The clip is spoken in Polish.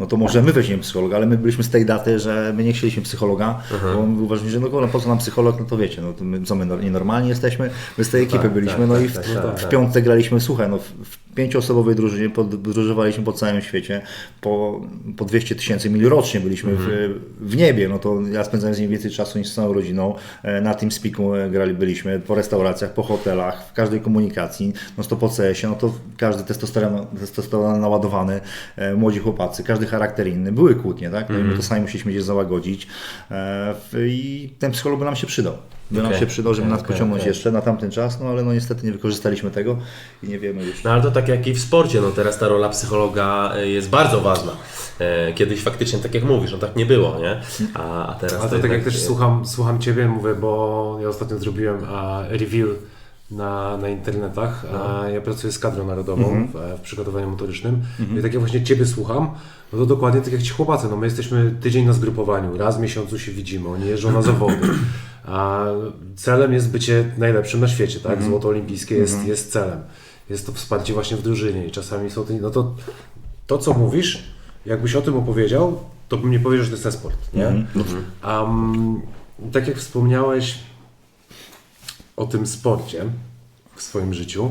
no to może my weźmiemy psychologa, ale my byliśmy z tej daty, że my nie chcieliśmy psychologa, bo my uważaliśmy, że no kurwa, po co nam psycholog, no to wiecie, no to my, co my no- nienormalni jesteśmy, my z tej ekipy Tak, byliśmy, tak, no tak, i w, tak, w tak. piątek graliśmy, słuchaj, no w pięcioosobowej drużynie podróżowaliśmy po całym świecie, po, po 200 tysięcy mil rocznie byliśmy w, w niebie, no to ja spędzałem z nim więcej czasu niż z całą rodziną, E, na tym spiku grali, byliśmy, po restauracjach, po hotelach, w każdej komunikacji, no to po CS-ie, no to każdy testosteron, testosteron naładowany, e, młodzi chłopacy, każdy charakter inny, były kłótnie, tak, no i my to sami musieliśmy gdzieś załagodzić. E, i ten psycholog by nam się przydał. By nam Okej, się przydał, żeby okej, nas pociągnąć okej. jeszcze na tamten czas, no ale no niestety nie wykorzystaliśmy tego i nie wiemy już. No ale to tak jak i w sporcie, no teraz ta rola psychologa y, jest bardzo ważna. E, Kiedyś faktycznie, tak jak mówisz, no tak nie było, nie? A, a teraz A to tak jednak, jak też słucham, słucham Ciebie, mówię, bo ja ostatnio zrobiłem a, review na, na internetach. A ja pracuję z kadrą narodową w, w przygotowaniu motorycznym. I tak jak właśnie Ciebie słucham, no to dokładnie tak jak Ci chłopacy. No my jesteśmy tydzień na zgrupowaniu, raz w miesiącu się widzimy, oni jeżdżą na zawody. A celem jest bycie najlepszym na świecie, tak? Złoto olimpijskie jest, jest celem. Jest to wsparcie właśnie w drużynie i czasami są te, no to to co mówisz, jakbyś o tym opowiedział, to bym nie powiedział, że to jest e-sport, nie? Um, tak jak wspomniałeś o tym sporcie w swoim życiu,